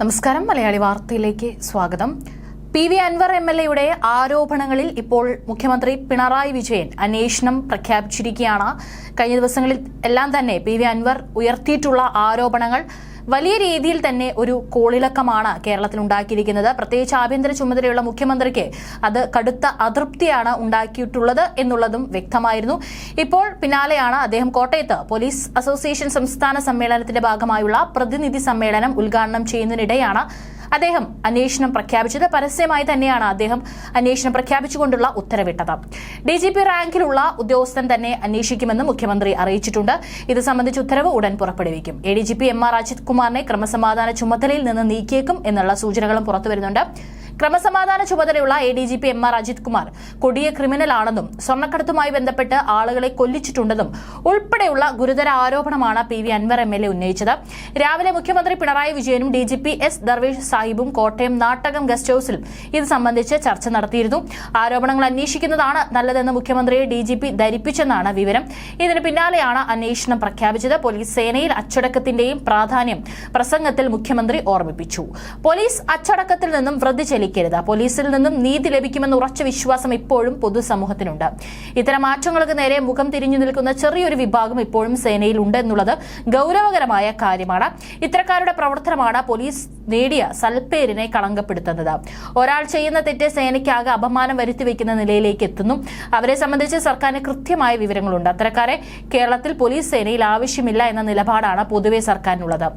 നമസ്കാരം. മലയാളി വാർത്തയിലേക്ക് സ്വാഗതം. P V Anvar M L എയുടെ ആരോപണങ്ങളിൽ ഇപ്പോൾ മുഖ്യമന്ത്രി പിണറായി വിജയൻ അന്വേഷണം പ്രഖ്യാപിച്ചിരിക്കുകയാണ്. കഴിഞ്ഞ ദിവസങ്ങളിൽ എല്ലാം തന്നെ പി വി അൻവർ ഉയർത്തിയിട്ടുള്ള ആരോപണങ്ങൾ വലിയ രീതിയിൽ തന്നെ ഒരു കോളിളക്കമാണ് കേരളത്തിൽ ഉണ്ടാക്കിയിരിക്കുന്നത് പ്രത്യേകിച്ച് ആഭ്യന്തര ചുമതലയുള്ള മുഖ്യമന്ത്രിക്ക് അത് കടുത്ത അതൃപ്തിയാണ് ഉണ്ടാക്കിയിട്ടുള്ളത് എന്നുള്ളതും വ്യക്തമായിരുന്നു. ഇപ്പോൾ പിന്നാലെയാണ് അദ്ദേഹം കോട്ടയത്ത് പോലീസ് അസോസിയേഷൻ സംസ്ഥാന സമ്മേളനത്തിന്റെ ഭാഗമായുള്ള പ്രതിനിധി സമ്മേളനം ഉദ്ഘാടനം ചെയ്യുന്നതിനിടെയാണ് അദ്ദേഹം അന്വേഷണം പ്രഖ്യാപിച്ചത് പരസ്യമായി തന്നെയാണ് അദ്ദേഹം അന്വേഷണം പ്രഖ്യാപിച്ചുകൊണ്ടുള്ള ഉത്തരവിട്ടത്. ഡി ജി പി റാങ്കിലുള്ള ഉദ്യോഗസ്ഥൻ തന്നെ അന്വേഷിക്കുമെന്ന് മുഖ്യമന്ത്രി അറിയിച്ചിട്ടുണ്ട്. ഇത് സംബന്ധിച്ച ഉത്തരവ് ഉടൻ പുറപ്പെടുവിക്കും. A D G P M R Ajith കുമാറിനെ ക്രമസമാധാന ചുമതലയിൽ നിന്ന് നീക്കിയേക്കും എന്നുള്ള സൂചനകളും പുറത്തുവരുന്നുണ്ട്. ക്രമസമാധാന ചുമതലയുള്ള A D G P M R Ajith Kumar കൊടിയ ക്രിമിനലാണെന്നും സ്വർണക്കടത്തുമായി ബന്ധപ്പെട്ട് ആളുകളെ കൊല്ലിച്ചിട്ടുണ്ടെന്നും ഉൾപ്പെടെയുള്ള ഗുരുതര ആരോപണമാണ് P V Anvar M L A ഉന്നയിച്ചത്. രാവിലെ മുഖ്യമന്ത്രി പിണറായി വിജയനും D G P S Darvesh സാഹിബും Kottayam Nattakam guest ഹൌസിലും ഇത് സംബന്ധിച്ച് ചർച്ച നടത്തിയിരുന്നു. ആരോപണങ്ങൾ അന്വേഷിക്കുന്നതാണ് നല്ലതെന്ന് മുഖ്യമന്ത്രിയെ ഡി ജി പി ധരിപ്പിച്ചെന്നാണ് വിവരം. ഇതിന് പിന്നാലെയാണ് അന്വേഷണം പ്രഖ്യാപിച്ചത്. പോലീസ് സേനയിൽ അച്ചടക്കത്തിന്റെയും പ്രാധാന്യം പ്രസംഗത്തിൽ മുഖ്യമന്ത്രി ഓർമ്മിപ്പിച്ചു. പോലീസ് അച്ചടക്കത്തിൽ നിന്നും വൃദ്ധി ചെലിക്കരുത് പോലീസിൽ നിന്നും നീതി ലഭിക്കുമെന്ന ഉറച്ച വിശ്വാസം ഇപ്പോഴും പൊതുസമൂഹത്തിനുണ്ട്. ഇത്തരം മാറ്റങ്ങൾക്ക് നേരെ മുഖം തിരിഞ്ഞു നിൽക്കുന്ന ചെറിയൊരു വിഭാഗം ഇപ്പോഴും സേനയിൽ ഉണ്ട് എന്നുള്ളത് ഗൗരവകരമായ കാര്യമാണ്. ഇത്തരക്കാരുടെ പ്രവർത്തനമാണ് പോലീസ് നേടിയ സൽപ്പേരിനെ കളങ്കപ്പെടുത്തുന്നത്. ഒരാൾ ചെയ്യുന്ന തെറ്റ് സേനയ്ക്കാകെ അപമാനം വരുത്തി വെക്കുന്ന നിലയിലേക്ക് എത്തുന്നു. അവരെ സംബന്ധിച്ച് സർക്കാരിന് കൃത്യമായ വിവരങ്ങളുണ്ട്. അത്തരക്കാരെ കേരളത്തിൽ പോലീസ് സേനയിൽ ആവശ്യമില്ല എന്ന നിലപാടാണ് പൊതുവെ സർക്കാരിനുള്ളത്.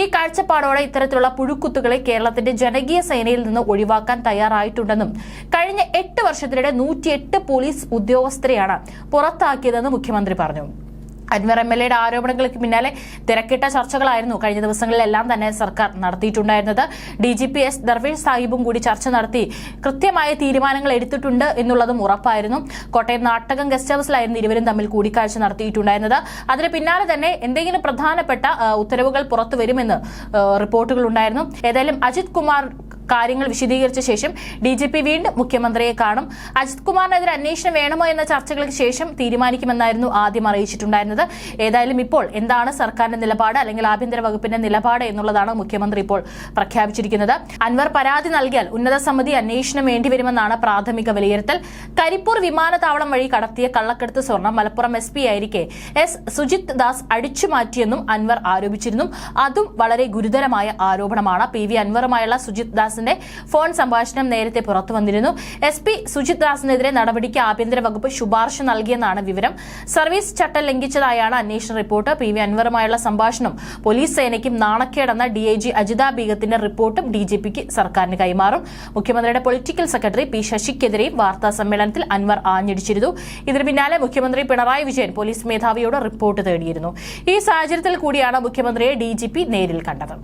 ഈ കാഴ്ചപ്പാടോടെ ഇത്തരത്തിലുള്ള പുഴുക്കുത്തുകളെ കേരളത്തിന്റെ ജനകീയ സേനയിൽ നിന്ന് ഒഴിവാക്കാൻ തയ്യാറായിട്ടുണ്ടെന്നും കഴിഞ്ഞ എട്ട് വർഷത്തിനിടെ നൂറ്റിയെട്ട് പോലീസ് ഉദ്യോഗസ്ഥരെയാണ് പുറത്താക്കിയതെന്ന് മുഖ്യമന്ത്രി പറഞ്ഞു. അൻവർ എം എൽ എയുടെ ആരോപണങ്ങൾക്ക് പിന്നാലെ തിരക്കിട്ട ചർച്ചകളായിരുന്നു കഴിഞ്ഞ ദിവസങ്ങളിലെല്ലാം തന്നെ സർക്കാർ നടത്തിയിട്ടുണ്ടായിരുന്നത്. D G P S Darvesh സാഹിബും കൂടി ചർച്ച നടത്തി കൃത്യമായ തീരുമാനങ്ങൾ എടുത്തിട്ടുണ്ട് എന്നുള്ളതും ഉറപ്പായിരുന്നു. കോട്ടയം നാട്ടകം ഗസ്റ്റ് ഹൌസിലായിരുന്നു ഇരുവരും തമ്മിൽ കൂടിക്കാഴ്ച നടത്തിയിട്ടുണ്ടായിരുന്നത്. അതിന് പിന്നാലെ തന്നെ എന്തെങ്കിലും പ്രധാനപ്പെട്ട ഉത്തരവുകൾ പുറത്തു വരുമെന്ന് ഉണ്ടായിരുന്നു ഏതായാലും അജിത് കുമാർ കാര്യങ്ങൾ വിശദീകരിച്ച ശേഷം ഡി ജി പി വീണ്ടും മുഖ്യമന്ത്രിയെ കാണും. അജിത് കുമാറിനെതിരെ അന്വേഷണം വേണമോ എന്ന ചർച്ചകൾക്ക് ശേഷം തീരുമാനിക്കുമെന്നായിരുന്നു ആദ്യം അറിയിച്ചിട്ടുണ്ടായിരുന്നത്. ഏതായാലും ഇപ്പോൾ എന്താണ് സർക്കാരിന്റെ നിലപാട് അല്ലെങ്കിൽ ആഭ്യന്തര വകുപ്പിന്റെ നിലപാട് എന്നുള്ളതാണ് മുഖ്യമന്ത്രി ഇപ്പോൾ പ്രഖ്യാപിച്ചിരിക്കുന്നത്. അൻവർ പരാതി നൽകിയാൽ ഉന്നത സമിതി അന്വേഷണം വേണ്ടിവരുമെന്നാണ് പ്രാഥമിക വിലയിരുത്തൽ. കരിപ്പൂർ വിമാനത്താവളം വഴി കടത്തിയ കള്ളക്കെടുത്ത് സ്വർണം മലപ്പുറം എസ് പി ആയിരിക്കെ എസ് സുജിത് ദാസ് അടിച്ചുമാറ്റിയെന്നും അൻവർ ആരോപിച്ചിരുന്നു. അതും വളരെ ഗുരുതരമായ ആരോപണമാണ്. പി വി അൻവറുമായുള്ള സുജിത് ദാസിന്റെ ഫോൺ സംഭാഷണം നേരത്തെ പുറത്തു വന്നിരുന്നു. എസ് പി സുജിത് ദാസിനെതിരെ നടപടിക്ക് ആഭ്യന്തര വകുപ്പ് ശുപാർശ നൽകിയെന്നാണ് വിവരം. സർവീസ് ചട്ടം ലംഘിച്ചതായാണ് അന്വേഷണ റിപ്പോർട്ട്. പി വി അൻവറുമായുള്ള സംഭാഷണം പോലീസ് സേനയ്ക്കും നാണക്കേടെന്ന ഡി ഐ ജി അജിത ബീഗത്തിന്റെ റിപ്പോർട്ടും ഡി ജി പിക്ക് സർക്കാരിന് കൈമാറും. മുഖ്യമന്ത്രിയുടെ പൊളിറ്റിക്കൽ സെക്രട്ടറി പി ശശിക്കെതിരെയും വാർത്താ സമ്മേളനത്തിൽ അൻവർ ആഞ്ഞടിച്ചിരുന്നു. ഇതിനു പിന്നാലെ മുഖ്യമന്ത്രി പിണറായി വിജയൻ പോലീസ് മേധാവിയോട് റിപ്പോർട്ട് തേടിയിരുന്നു. ഈ സാഹചര്യത്തിൽ കൂടിയാണ് മുഖ്യമന്ത്രിയെ ഡി നേരിൽ കണ്ടത്.